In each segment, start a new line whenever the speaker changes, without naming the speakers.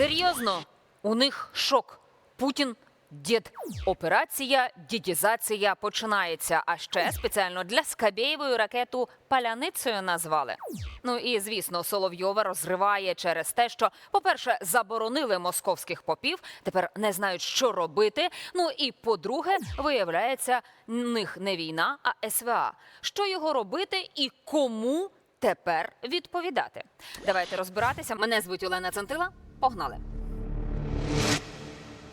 Серйозно, у них шок. Путін дід. Операція дідізація починається. А ще спеціально для Скабєєвої ракету паляницею назвали. Ну і звісно, Соловйова розриває через те, що, по-перше, заборонили московських попів, тепер не знають, що робити. Ну і по-друге, виявляється, них не війна, а СВА. Що його робити і кому тепер відповідати? Давайте розбиратися. Мене звуть Олена Центила. Погнали.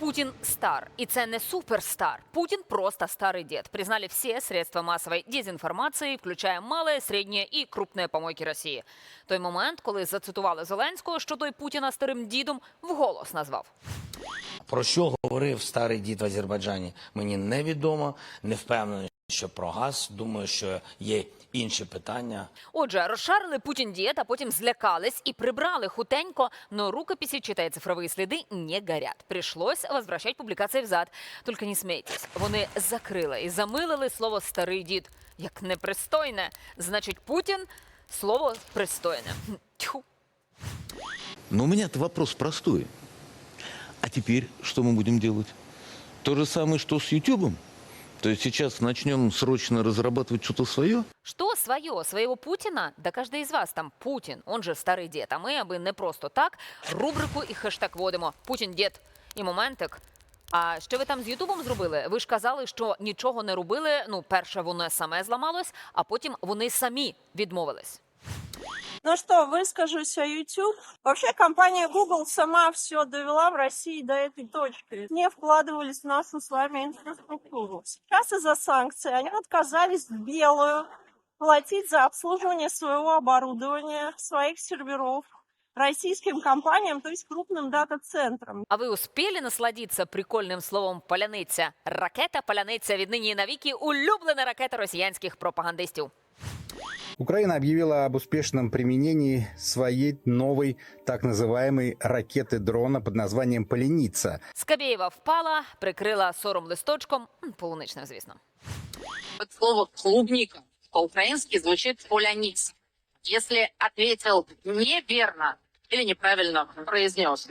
Путин стар, и це не суперстар. Путин просто старый дед. Признали все средства массовой дезинформации, включая малые, средние і крупные помойки Росії. Той момент, коли зацитували Зеленського, що той Путіна старим дідом вголос назвав.
Про що говорив старий дід в Азербайджані, мені невідомо, не впевнений, що про газ. Думаю, що є інші питання.
Отже, розшарили Путін дід, а потім злякались і прибрали хутенько, но рукописи, читая цифровые следы, не горят. Пришлось возвращать публікації взад. Тільки не смійтесь, вони закрили і замилили слово старий дід. Як непристойне, значить Путін слово пристойне. Хм, Тьху.
Но у меня-то вопрос простой. А теперь что мы будем делать? То же самое, что с Ютубом? То есть сейчас начнем срочно разрабатывать что-то свое?
Что свое? Своего Путина? Да каждый из вас там Путин, он же старий дід. А ми, аби не просто так, рубрику і хештег водимо. Путін дід. І моментик. А що ви там з Ютубом зробили? Ви ж казали, що нічого не робили. Ну, перше, воно саме зламалось, а потім вони самі відмовились.
Ну что, выскажусь о YouTube. Вообще, компания Google сама все довела в России до этой точки. Не вкладывались в нашу с вами инфраструктуру. Сейчас из-за санкций они отказались в белую платить за обслуживание своего оборудования, своих серверов российским компаниям, то есть крупным дата-центрам.
А ви успіли насладитися прикольним словом паляниця? Ракета паляниця віднині і навіки улюблена ракета росіянських пропагандистів.
Украина объявила об успешном применении своей новой так называемой ракеты-дрона под названием «Поленица».
Скабєєва впала, прикрила сором листочком, м, полуничним, звісно.
Вот слово клубника по-украински звучит поляница. Если ответил неверно или неправильно произнес,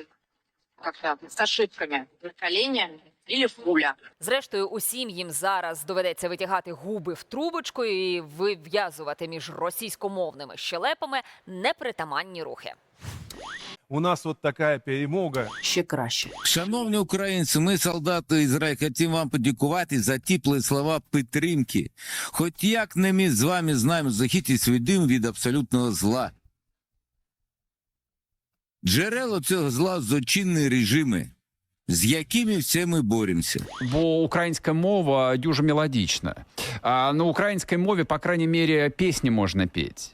как-то с ошибками, наколение или пуля.
Зрештою, усім їм зараз доведеться витягати губи в трубочку і вив'язувати між російськомовними щелепами непритаманні рухи.
У нас вот такая перемога.
ще краще.
Шановні українці, ми, солдати Ізраїль, хотім вам подякувати за теплі слова підтримки. Хоч як не ми з вами знаємо захистити свій дим від абсолютного зла. Джерело цього зла злочинні режими, з якими все ми боремося.
бо українська мова дуже мелодична. А на українській мові, по крайней мере, пісні можна петь.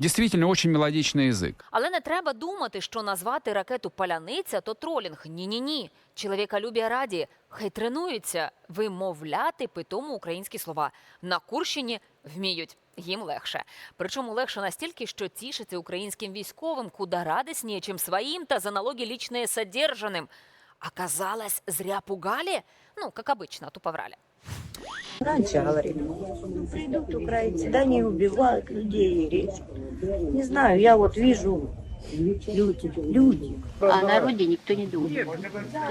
Действительно, очень мелодичный язык.
Але не треба думати, що назвати ракету паляниця то тролінг. Ні, ні, ні. Чоловіколюбія раді, хай тренуються вимовляти питому українські слова. На Курщині вміють. Їм легше. Причому легше настільки, що тішиться українським військовим куда радісніше, чим своїм та за налоги лічне содержаним. Оказалось, зря пугали? Ну, как обычно, тупо врали.
Раньше говорили, придут украинцы, да не убивают людей и. Не знаю, я вот вижу люди, люди.
А о народе никто не думает.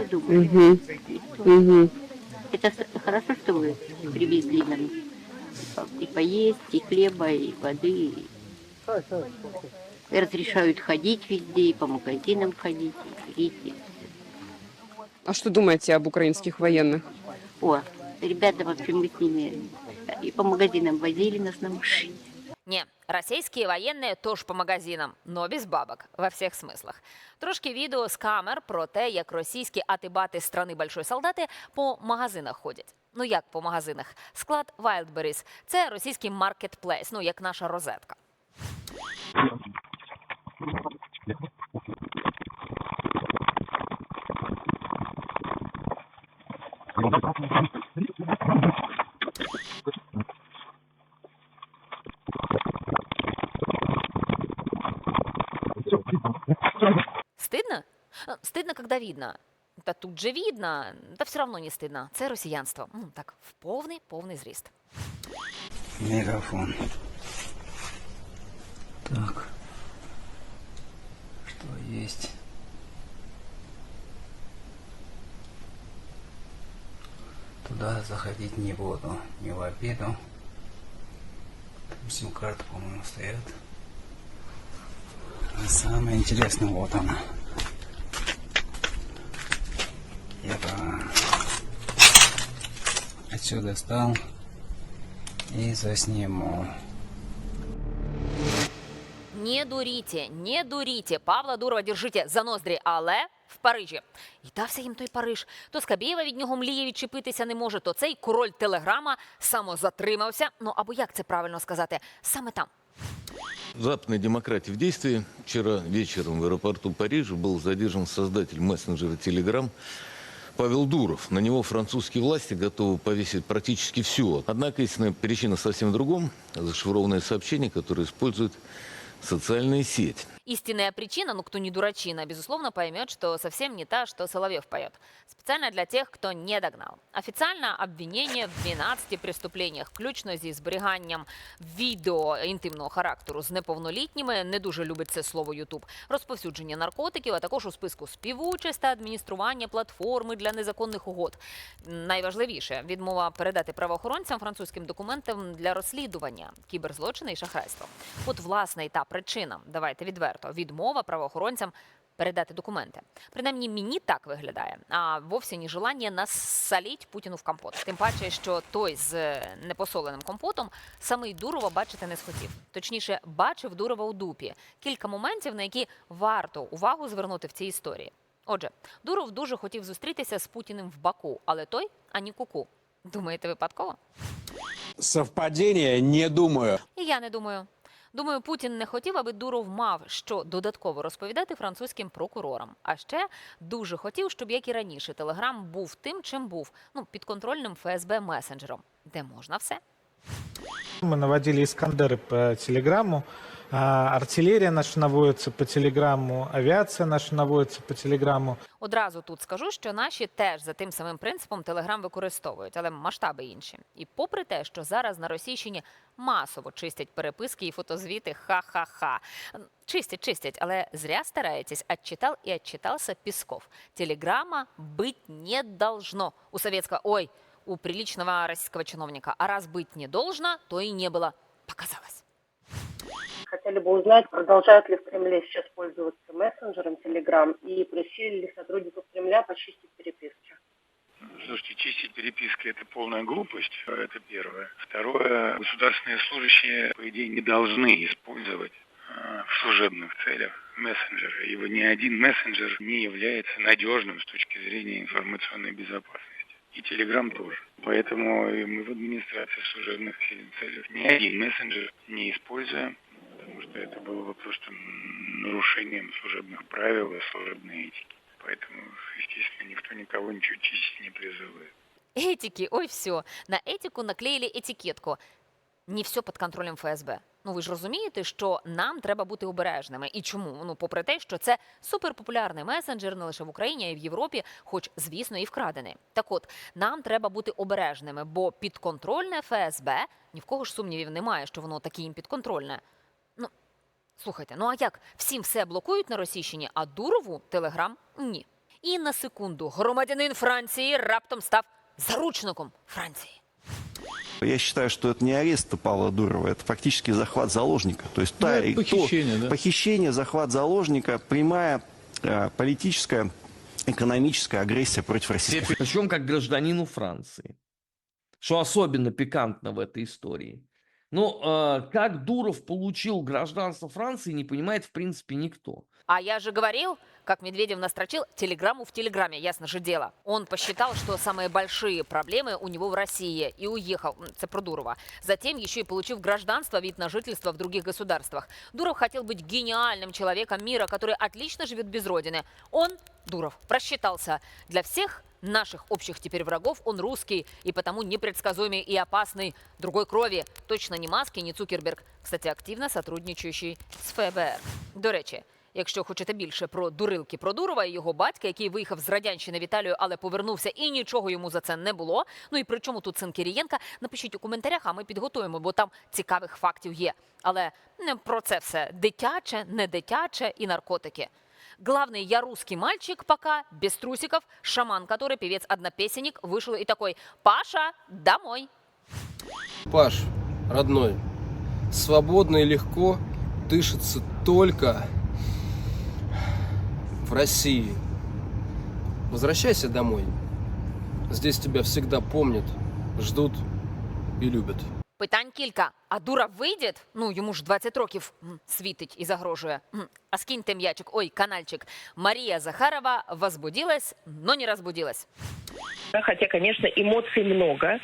Кто думает? Никто. Это хорошо, что вы привезли нам и поесть, и хлеба, и воды. И разрешают ходить везде, и по магазинам ходить, и курить.
А что думаете об украинских военных?
О, ребята, в общем, мы с ними и по магазинам возили нас на машине.
Не, російські воєнні теж по магазинам, но без бабок во всіх смислах. Трошки відео з камер про те, як російські атибати страни большої солдати по магазинах ходять. Ну як по магазинах? Склад Wildberries – це російський маркетплейс, ну як наша розетка. Стыдно? А, Стыдно, когда видно. Та тут же видно, та все равно не стыдно. Це росіянство. Ну, так, в повний, повний зріст.
Мегафон.
Так. Что есть? Туда заходить не буду, не в обиду. Там сим-карты, по-моему, стоят. А самое интересное, вот она. Я бы отсюда стал и засниму.
Не дуріте, не дуріте. Павла Дурова держите за ноздрі, але в Парижі. І дався їм той Париж. То Скабєєва від нього мліє відчепитися не може, то цей король телеграма самозатримався. Ну або як це правильно сказати? Саме там.
Западной демократии в действии. Вчера вечером в аэропорту Парижа был задержан создатель мессенджера Telegram Павел Дуров. На него французские власти готовы повесить практически все. Однако истинная причина совсем в другом. Зашифрованное сообщение, которое использует социальные сети.
Истинная причина, ну кто не дурачина, безусловно поймет, что совсем не та, что Соловьев поет. Специально для тех, кто не догнал. Офіційне обвинення в 12 преступлениях, включно зі зберіганням відео інтимного характеру з неповнолітніми, не дуже любить це слово Ютуб, розповсюдження наркотиків, а також у списку співучасть та адміністрування платформи для незаконних угод. Найважливіше відмова передати правоохоронцям французьким документам для розслідування кіберзлочини і шахрайства. От власне і та причина. Давайте відверто відмова правоохоронцям. Передати документи. Принаймні мені так виглядає, а вовсе не желання насоліть Путіну в компот. Тим паче, що той з е, непосоленим компотом самий Дурова бачити не схотів. Точніше, бачив Дурова у дупі. Кілька моментів, на які варто увагу звернути в цій історії. Отже, Дуров дуже хотів зустрітися з Путіним в Баку, але той ані куку. Думаєте, випадково?
Совпадение? Не думаю.
І я не думаю. Думаю, Путін не хотів, аби Дуров мав що додатково розповідати французьким прокурорам. А ще дуже хотів, щоб як і раніше Телеграм був тим, чим був, ну підконтрольним ФСБ месенджером, де можна все.
Мы наводили Искандеры по телеграмму, а артиллерия наша наводится по телеграмму, авиация наша наводится по телеграмму.
Одразу тут скажу, що наші теж за тим самим принципом Телеграм використовують, але масштаби інші. І попри те, що зараз на Російщині масово чистять переписки і фотозвіти, ха-ха-ха. Чистять, чистять, але зря стараетесь. Отчитал и отчитался Песков. Телеграмма быть не должно. У советского, ой, у приличного российского чиновника. А раз быть не должно, то и не было. Показалось.
Хотели бы узнать, продолжают ли в Кремле сейчас пользоваться мессенджером Telegram и просили ли сотрудников Кремля почистить переписки.
Слушайте, чистить переписки – это полная глупость, это первое. Второе, государственные служащие, по идее, не должны использовать э, в служебных целях мессенджеры. Ибо ни один мессенджер не является надежным с точки зрения информационной безопасности. И Телеграм тоже. Поэтому мы в администрации служебных целях ни один мессенджер не используем, потому что это было бы просто нарушением служебных правил и служебной этики. Поэтому, естественно, никто никого ничего чистить не призывает.
Этики, ой, все. На етику наклеїли етикетку. Не все під контролем ФСБ. Ну ви ж розумієте, що нам треба бути обережними. І чому? Ну, попри те, що це суперпопулярний месенджер не лише в Україні, а й в Європі, хоч, звісно, і вкрадений. Так от, нам треба бути обережними, бо підконтрольне ФСБ ні в кого ж сумнівів немає, що воно таке їм підконтрольне. Ну, слухайте, ну а як? Всім все блокують на Російщині, а Дурову Телеграм ні. І на секунду громадянин Франції раптом став заручником Франції.
Я считаю, что это не арест Павла Дурова, это фактически захват заложника. То есть та,
это похищение,
то-
да.
похищение, захват заложника, прямая э, политическая, экономическая агрессия против России.
Причем как гражданину Франции. Что особенно пикантно в этой истории. Ну, э, как Дуров получил гражданство Франции, не понимает в принципе никто.
А я же говорил, как Медведев настрочил телеграмму в телеграмме, ясно же дело. Он посчитал, что самые большие проблемы у него в России и уехал, м, это про Дурова. Затем еще и получив гражданство, вид на жительство в других государствах. Дуров хотел быть гениальным человеком мира, который отлично живет без родины. Он, Дуров, просчитался. Для всех наших общих теперь врагов он русский и потому непредсказуемый и опасный другой крови. Точно не Маски, не Цукерберг. Кстати, активно сотрудничающий з ФБР. До речі, Якщо хочете більше про дурилки про Дурова і його батька, який виїхав з радянщини в Італію, але повернувся і нічого йому за це не було. Ну і при чому тут син Кирієнка, напишіть у коментарях, а ми підготуємо, бо там цікавих фактів є. Але не про це все дитяче, не дитяче і наркотики. Главный «Я русский мальчик» пока, без трусиков, шаман, который певец-однопесенник, вышел и такой «Паша, домой!»
Паш, родной, свободно и легко дышится только в России. Возвращайся домой. Здесь тебя всегда помнят, ждут и любят.
Питань кілька. А дура вийде? Ну, йому ж 20 років М, світить і загрожує. М, А скиньте м'ячик, ой, канальчик. Марія Захарова возбудилась, но не разбудилась.
Хотя, конечно, эмоций много.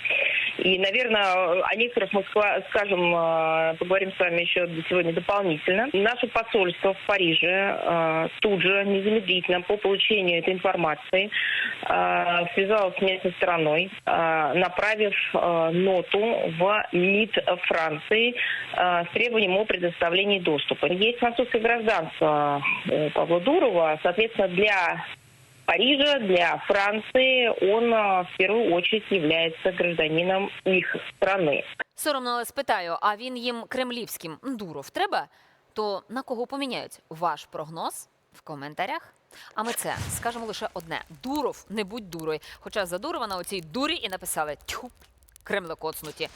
И, наверное, о некоторых мы ска- скажем, э, поговорим с вами еще сегодня дополнительно. Наше посольство в Париже э, тут же, незамедлительно, по получению этой информации, э, связалось с местной стороной, направив ноту в МИД Франции с требованием о предоставлении доступа. Есть французское гражданство Павла Дурова, соответственно, для Парижа, для Франции он в первую очередь является гражданином их страны.
Соромно спитаю, а він їм кремлівським дуров треба? То на кого поміняють? Ваш прогноз в коментарях. А ми це скажемо лише одне: Дуров, не будь дурою. Хоча за Дурова на оцій дурі і написали тьху, кремлекоцнуті.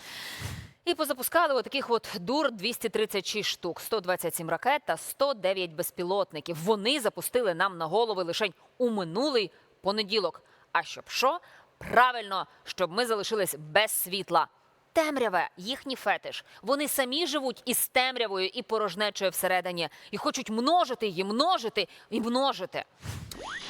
І позапускали отаких от дур 236 штук, 127 ракет та 109 безпілотників. Вони запустили нам на голови лише у минулий понеділок. А щоб що? Правильно, щоб ми залишились без світла. Темряве їхній фетиш. Вони самі живуть із темрявою і порожнечою всередині, і хочуть множити її, множити і множити.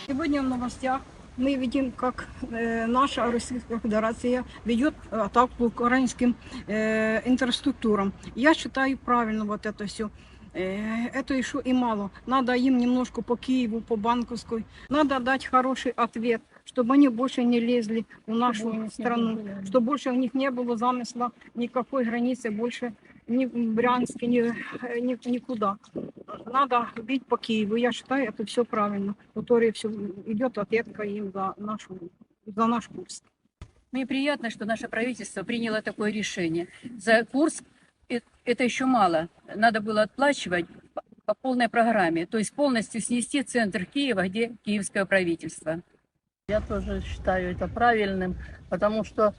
Сегодня в новостях мы видим, как э, наша Российская Федерация ведет атаку по украинским э, инфраструктурам. Я считаю правильно вот это все. Это еще и мало. Надо им немножко по Киеву, по Банковской. Надо дать хороший ответ, чтобы они больше не лезли в нашу страну, чтобы больше у них не было замысла никакой границы больше ни в Брянске, ни, ни, никуда. Надо бить по Киеву. Я считаю, это все правильно. Который все идет ответка им за, нашу, за наш курс.
Мне приятно, что наше правительство приняло такое решение. За курс э- это еще мало. Надо было отплачивать по- по полной программе, то есть полностью снести центр Киева, где киевское правительство.
Я тоже считаю это правильным, потому что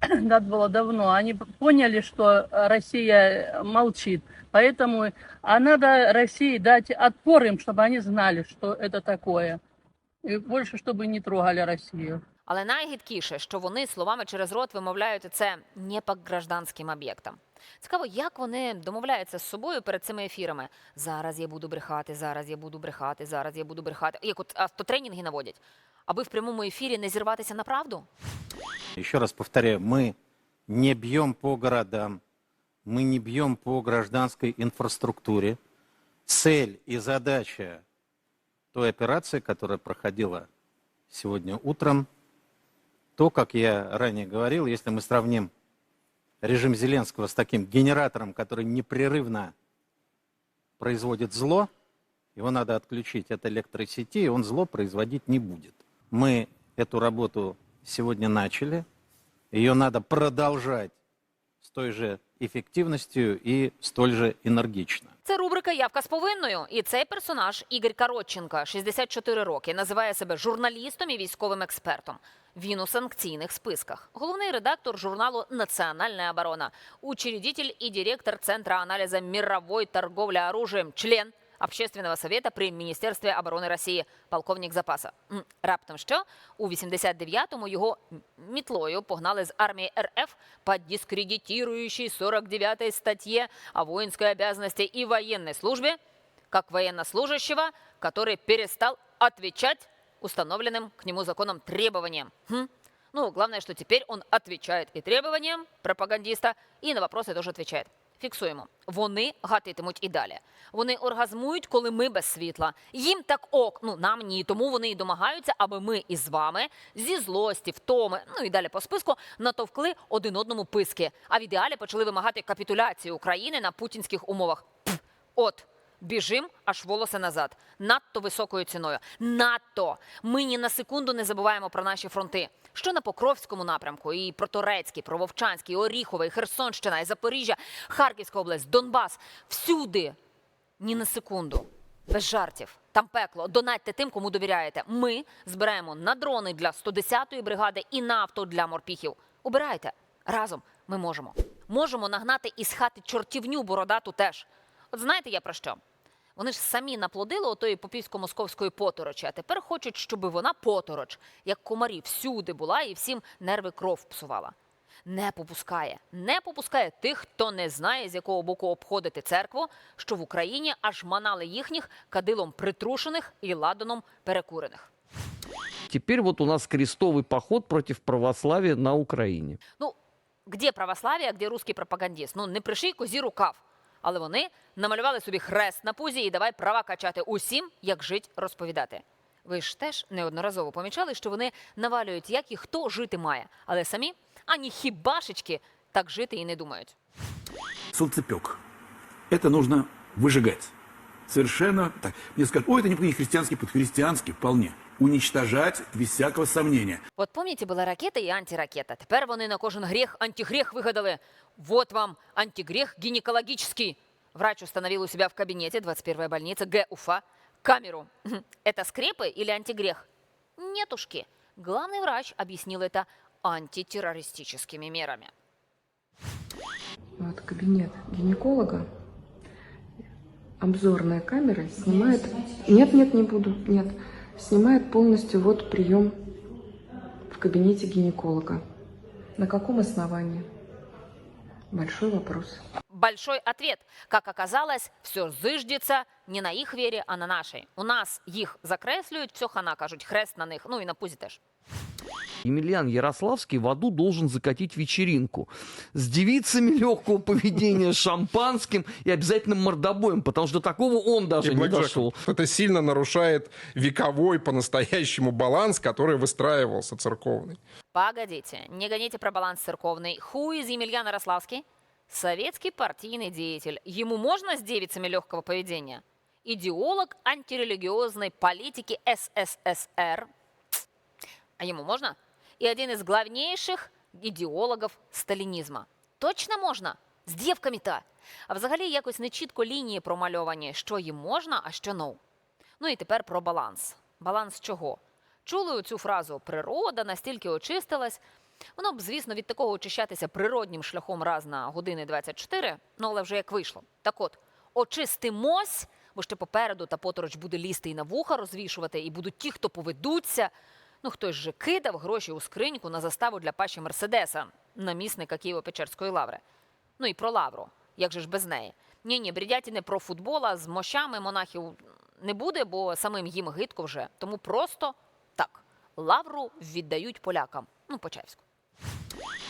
надо было давно. Они поняли, что Россия молчит. Поэтому а надо России дать отпор им, чтобы они знали, что это такое. И больше, чтобы не трогали Россию.
Але найгідкіше, що вони словами через рот вимовляють це не по гражданським об'єктам. Цікаво, як вони домовляються з собою перед цими ефірами. Зараз я буду брехати, зараз я буду брехати, зараз я буду брехати. Як от автотренінги наводять, аби в прямому ефірі не зірватися на правду.
Еще раз повторяю, мы не бьем по городам, мы не бьем по гражданской инфраструктуре. Цель и задача той операции, которая проходила сегодня утром, то, как я ранее говорил, если мы сравним режим Зеленского с таким генератором, который непрерывно производит зло, его надо отключить от электросети, и он зло производить не будет. Мы эту работу сегодня начали, ее надо продолжать с той же эффективностью и столь же энергично.
Це рубрика Явка з повинною. І цей персонаж Ігор Каротченка, 64 роки, називає себе журналістом і військовим експертом. Він у санкційних списках. Головний редактор журналу Національна оборона, учредитель і директор Центра аналізу мірової торговлі оружием, член Общественного совета при Міністерстві оборони Росії, полковник запаса. М, Раптом що у 89-му його м- мітлою погнали з армії РФ по дискредитирующей 49 статье о воинской обязанности и военной службе, как военнослужащего, который перестал отвечать установленным к нему законом требованиям. Хм? Ну, главное, что теперь он отвечает и требованиям пропагандиста, и на вопросы тоже отвечает. Фіксуємо. Вони гатитимуть і далі. Вони оргазмують, коли ми без світла. Їм так ок, ну нам ні. Тому вони і домагаються, аби ми із вами зі злості, втоми, ну і далі по списку натовкли один одному писки. А в ідеалі почали вимагати капітуляції України на путінських умовах. Пф. От. Біжим аж волоси назад. Надто високою ціною. Надто. Ми ні на секунду не забуваємо про наші фронти. Що на Покровському напрямку, і про Торецький, про Вовчанський, Оріховий, Херсонщина, і Запоріжжя, Харківська область, Донбас. Всюди. Ні на секунду. Без жартів. Там пекло. Донатьте тим, кому довіряєте. Ми збираємо на дрони для 110-ї бригади і на авто для морпіхів. Обирайте разом. Ми можемо. Можемо нагнати із хати чортівню бородату теж. От знаєте я про що? Вони ж самі наплодили отої попівсько-московської поторочі, а тепер хочуть, щоб вона потороч, як комарі, всюди була і всім нерви кров псувала. Не попускає, не попускає тих, хто не знає, з якого боку обходити церкву, що в Україні аж манали їхніх кадилом притрушених і ладаном перекурених.
Теперь вот у нас крестовый поход против православия на Украине.
Ну, где православ'я, где русський пропагандіст? Ну, не приший козі рукав. Але вони намалювали собі хрест на пузі і давай права качати усім, як жить розповідати. Ви ж теж неодноразово помічали, що вони навалюють, як і хто жити має, але самі ані хібашечки так жити і не думають.
солнцепек. Это нужно выжигать. Совершенно так. Мне скажут, ой, это не христианский путь. Христианский вполне. Уничтожать без всякого сомнения.
От пам'ятаєте, була ракета і антиракета. Тепер вони на кожен гріх антигрех вигадали. Вот вам антигрех гинекологический. Врач установил у себя в кабинете 21-я больница Г. Уфа камеру. Хм, Это скрепы или антигрех? Нетушки. Главный врач объяснил это антитеррористическими мерами.
Вот кабинет гинеколога. Обзорная камера снимает... Нет, нет, не буду, нет. Снимает полностью вот прием в кабинете гинеколога. На каком основании? Большой вопрос.
Большой ответ. Как оказалось, все зиждется не на их вере, а на нашей. У нас їх закреслюють, все хана кажуть, хрест на них, ну і на пузі теж.
Емельян Ярославский в аду должен закатить вечеринку с девицами легкого поведения, шампанским и обязательно мордобоем, потому что до такого он даже
И
не дошел.
Это сильно нарушает вековой по-настоящему баланс, который выстраивался церковный.
Погодите, не гоните про баланс церковный. Хуй из Емельян Ярославский? Советский партийный деятель. Ему можно с девицами легкого поведения? Идеолог антирелигиозной политики СССР. А ему можно? И один из главнейших идеологов сталінізма. Точно можна? З дівками-то. А взагалі якось не чітко лінії промальовані, що їм можна, а що ну. Ну і тепер про баланс. Баланс чого? Чули цю фразу природа настільки очистилась. Воно б, звісно, від такого очищатися природнім шляхом раз на години 24, ну але вже як вийшло. Так от, очистимось, бо ще попереду та потороч буде лізти і на вуха розвішувати, і будуть ті, хто поведуться. Ну, хтось же кидав гроші у скриньку на заставу для паші Мерседеса, намісника Києво-Печерської лаври. Ну і про лавру. Як же ж без неї? Ні, ні, бредятіни про футбола з мощами монахів не буде, бо самим їм гидко вже. Тому просто так. Лавру віддають полякам. Ну, Почаївську.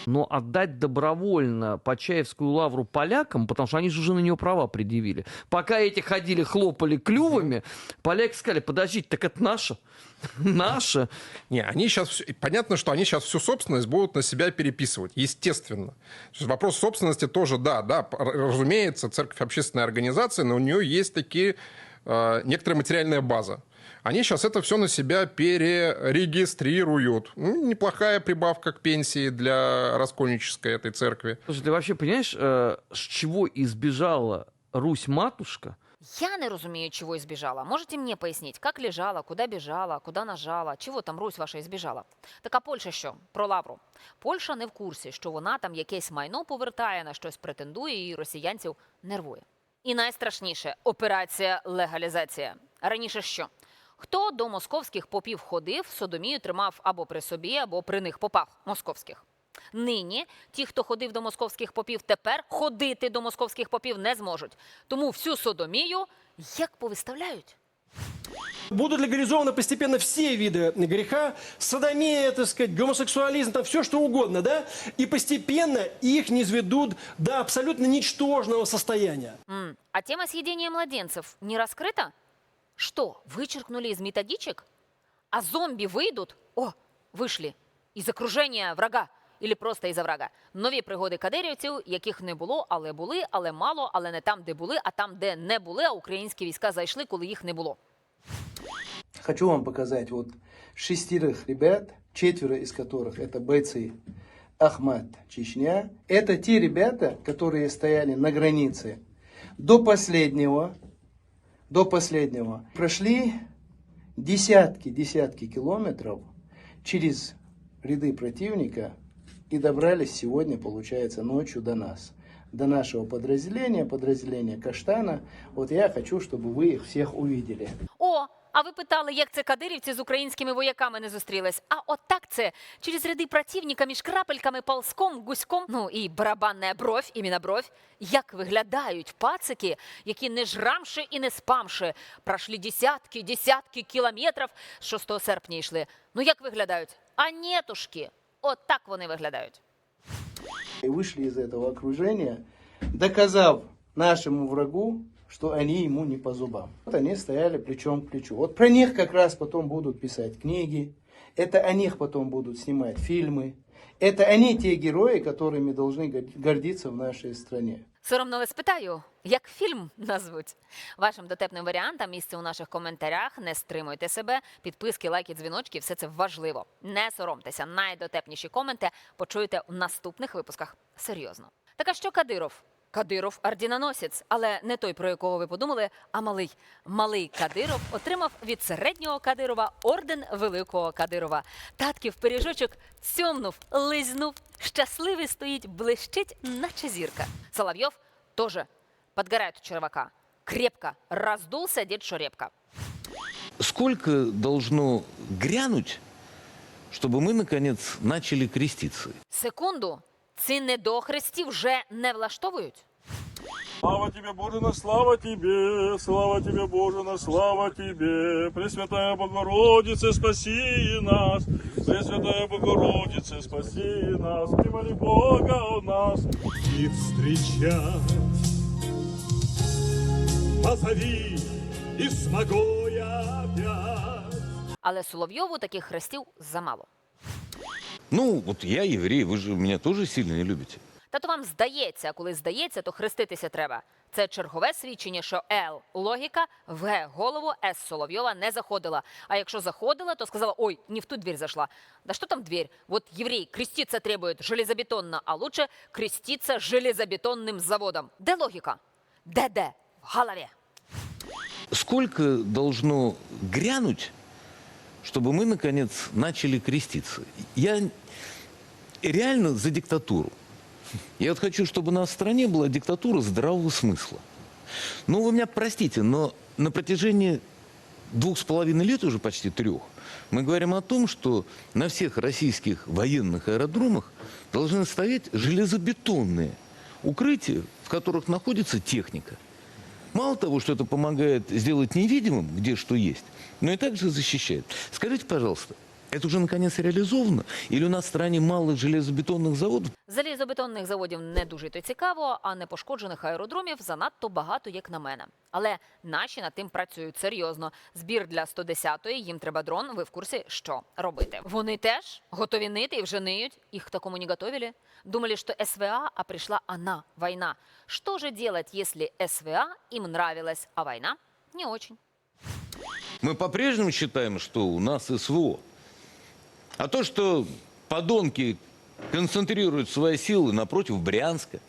Но отдать добровольно Почаевскую лавру полякам, потому что они же уже на нее права предъявили. Пока эти ходили, хлопали клювами, поляки сказали, подождите, так это наше. Наше.
Не, они сейчас... Понятно, что они сейчас всю собственность будут на себя переписывать, естественно. Вопрос собственности тоже, да, да, разумеется, церковь общественная организация, но у нее есть такие э, некоторая материальная база. Они сейчас это все на себя перерегистрируют. Ну, неплохая прибавка к пенсии для раскольнической этой церкви.
Слушай, ты вообще понимаешь, э, с чего избежала Русь-матушка?
Я не розумію, чего избежала. Можете мне пояснить, как лежала, куда бежала, куда нажала, чого там Русь ваша избежала? Так а Польща що? Про лавру. Польща не в курсі, що вона там якесь майно повертає, на щось претендує і росіянців нервує. І найстрашніше операція легалізація. Раніше що? Хто до московських попів ходив, содомію тримав або при собі, або при них попах московських. Нині ті, хто ходив до московських попів, тепер ходити до московських попів не зможуть. Тому всю содомію як повиставляють.
Будут легализованы постепенно все виды греха, садомия, так сказать, гомосексуализм, там все что угодно, да? И постепенно их не сведут до абсолютно ничтожного состояния.
М, А тема съедения младенцев не раскрыта? Что, вычеркнули из методичек? А зомби выйдут? О, вийшли. Із окруження врага. Или просто із врага. Нові пригоди кадирівців, яких не було, але були, але мало, але не там, де були, а там, де не були, а українські війська зайшли, коли їх не було.
Хочу вам показать вот шестерых ребят, четверо из которых это бойцы Ахмат, Чечня. Это те ребята, которые стояли на границе до последнего, до последнего. Прошли десятки-десятки километров через ряды противника и добрались сегодня, получается, ночью до нас. До нашего подразделения, подразделения Каштана. Вот я хочу, чтобы вы их всех увидели.
О, а ви питали, як це кадирівці з українськими вояками не зустрілись? А от так це через ряди противника між крапельками, ползком, гуськом, ну і барабанна бровь, іменно бровь. Як виглядають пацики, які не жрамши і не спамши, пройшли десятки, десятки кілометрів з 6 серпня йшли. Ну як виглядають? А нетушки. От так вони виглядають.
И вышли из этого окружения, доказав нашему врагу, что они ему не по зубам. Вот они стояли плечом к плечу. Вот про них как раз потом будут писать книги, это о них потом будут снимать фильмы. Это они те герои, которыми должны гор- гордиться в нашей стране.
Соромно вас питаю, як фільм назвуть? Вашим дотепним варіантам місце у наших коментарях. Не стримуйте себе. Підписки, лайки, дзвіночки все це важливо. Не соромтеся. Найдотепніші коменти почуєте у наступних випусках. Серйозно. Так а що Кадиров? Кадиров ордіноносець, але не той, про якого ви подумали, а малий. Малий Кадиров отримав від середнього Кадирова орден Великого Кадирова. Татків пиріжочок цьомнув, лизнув. Щасливий стоїть, блищить, наче зірка. Соловйов тоже подгорает у червака. Крепко раздулся дед Шурепка.
Сколько должно грянуть, чтобы мы, наконец, начали креститься?
Секунду, ці недохресті вже не влаштовують.
Слава тебе, Боже, на слава тебе, слава тебе, Боже, слава тебе. Пресвятая Богородица, спаси нас. Пресвятая Богородица, спаси нас. Примоли Бога у нас. И встречать позови, и смогу я опять.
Але Соловйову таких хрестів замало.
Ну, вот я еврей, вы же меня тоже сильно не любите.
Та то вам здається, а коли здається, то хреститися треба. Це чергове свідчення, що Л логіка, В голову С Соловйова не заходила. А якщо заходила, то сказала: ой, не в ту дверь зашла. Да что там дверь? Вот еврей креститься требует железобетонно, а лучше креститься железобетонным заводом. Де логіка? Де-де? В голові.
Сколько должно грянуть, чтобы мы, наконец, начали креститься? Я реально за диктатуру. Я вот хочу, чтобы у нас в стране была диктатура здравого смысла. Ну, вы меня простите, но на протяжении двух с половиной лет, уже почти трех, мы говорим о том, что на всех российских военных аэродромах должны стоять железобетонные укрытия, в которых находится техника. Мало того, что это помогает сделать невидимым, где что есть, но и также защищает. Скажите, пожалуйста, это уже наконец реализовано? Или у нас в стране мало железобетонных заводов?
Залізобетонних заводів не дуже й то цікаво, а непошкоджених аеродромів занадто багато, як на мене. Але наші над тим працюють серйозно. Збір для 110-ї, їм треба дрон. Ви в курсі, що робити? Вони теж готові нити і вже ниють. Їх к такому не готовили. Думали, что СВА, а пришла она, война. Что же делать, если СВА им нравилась, а война не очень?
Мы по-прежнему считаем, что у нас СВО. А то, что подонки концентрируют свои силы напротив Брянска,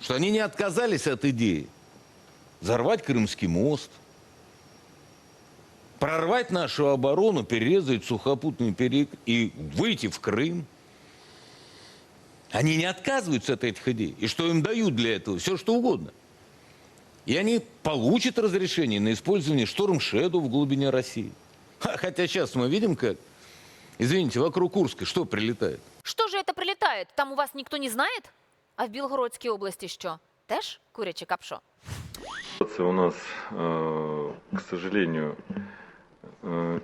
что они не отказались от идеи взорвать Крымский мост, прорвать нашу оборону, перерезать сухопутный перек и выйти в Крым. Они не отказываются от этих идей. И что им дают для этого? Все, что угодно. И они получат разрешение на использование Шторм Шэдоу в глубине России. Ха, Хотя сейчас мы видим, как, извините, вокруг Курска что прилетает?
Что же это прилетает? Там у вас никто не знает? А в Білгородській області що? Теж куряче капшо?
Ситуация у нас, э, к сожалению, э,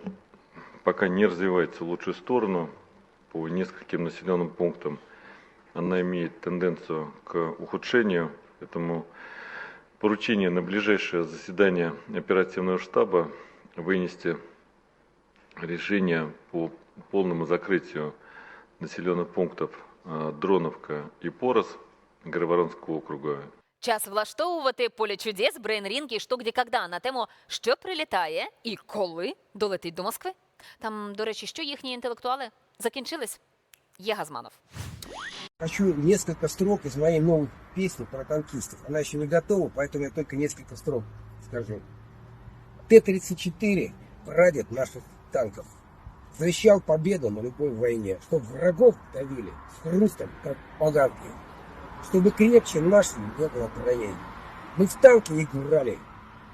пока не развивается в лучшую сторону. По нескольким населенным пунктам она имеет тенденцию к ухудшению. Поэтому поручение на ближайшее заседание оперативного штаба вынести решение по полному закрытию населенных пунктов э, Дроновка и Порос Гриборонского округа
Час влаштовувати поле чудес, брейн-рінг і що где когда на тему, що прилітає і коли долетить до Москви. Там, до речі, що їхні інтелектуали закінчились? Є Газманов.
Хочу несколько строк из моей новой песни про танкистов. Она еще не готова, поэтому я только несколько строк скажу. Т-34, прадед наших танков, завещал победу на любой войне, чтобы врагов давили с хрустом, как поганки, чтобы крепче наших не было ранений. Мы в танки играли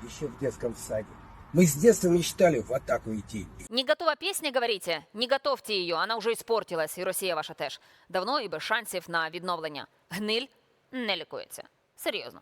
еще в детском саде. Мы с детства мечтали в атаку идти.
Не готова пісня, говорите? Не готовьте її, вона вже іспортилась, і Росія ваша теж. Давно і без шансів на відновлення. Гниль не лікується. Серйозно.